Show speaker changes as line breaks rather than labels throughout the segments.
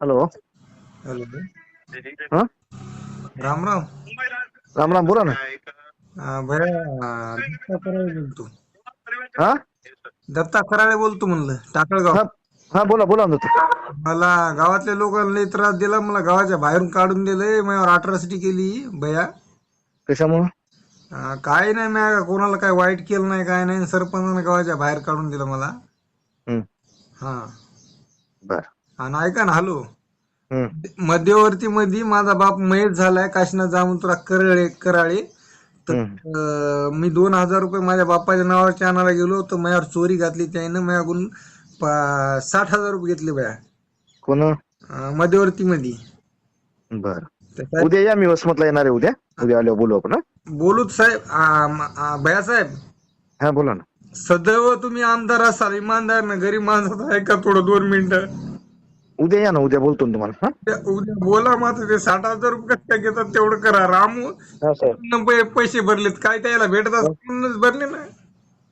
Hello
hello
हा
राम राम
राम राम बोला ना
अं, भैया दत्ता कराळे बोलतो
हा
दत्ता कराळे बोलतो म्हणलं टाकळगाव
हा हा बोला बोला ना
मला गावातल्या लोकांना लई त्रास दिला मला गावाच्या बाहेरून काढून दिलंय माझ्यावर अट्रॉसिटी केली भैया
कशामुळं
अं, काय नाही मी कोणाला काय वाईट केलं नाही काय नाही सरपंचानं गावाच्या बाहेर काढून दिलं मला
हम्म,
हा
बर
आणि ऐका ना हॅलो. मध्यवर्ती मध्ये माझा बाप मयत झालाय काशीनाथ जामंतरा कराळे कराळे. तर मी दोन हजार रुपये माझ्या बापाच्या नावाच्या आणायला गेलो तर माझ्यावर चोरी घातली त्यानं माझ्याकडून पा- साठ हजार रुपये घेतले बया.
कोण?
मध्यवर्ती मध्ये
बर.
साहेब,
उद्या या मी वसमतला येणार आहे उद्या. उद्या आल्यावर बोलू आपण?
बोलूत साहेब आ, भैयासाहेब.
हा बोला ना.
सदैव तुम्ही आमदार असाल इमानदार ना गरीब माणसाचं ऐका थोडं दोन मिनिटं?
उद्या या ना उद्या बोलतो ना तुम्हाला हा?
उद्या उद्या बोला मात्र ते साठ हजार रुपये कसं काय घेतात तेवढं करा. रामू
हा सर.
न पै- पैसे भरलेत. काय त्याला भेटत असं म्हणूनच भरले ना.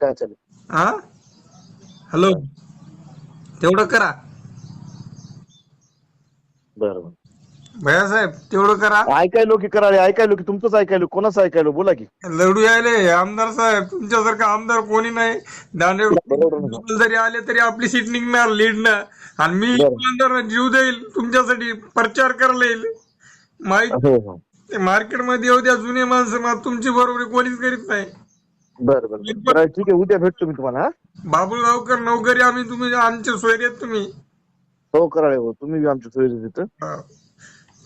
काय चालेल?
हा? हॅलो. तेवढं करा.
बरं बरं.
भैयासाहेब तेवढं करा.
ऐकायलो की कराळे ऐकायलो की तुमचंच ऐकायलो कोणाचं ऐकायलो बोला की.
लढू यायले आमदार साहेब तुमच्यासारखा आमदार कोणी नाही. दांडे. जरी आले तरी आपली सीट निघणार लीड ना आणि मी. इमानदार जीव देईल तुमच्यासाठी प्रचार करायला येईल. माहिती
हो हो.
मार्केटमध्ये येऊ द्या जुने माणसं मग तुमची बरोबरी कोणीच करीत नाही.
बरं बरं ठीक आहे उद्या भेटतो मी तुम्हाला
बाबुळगावकर नवकरी आम्ही तुम्ही आमचे सोयरेत तुम्ही.
हो कराळे हो तुम्ही आमच्या सोयीचे तिथं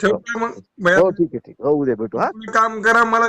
हा. ठेवतो मग भैया
हो ठीक आहे ठीक आहे. हो उद्या भेटू हा
काम करा मला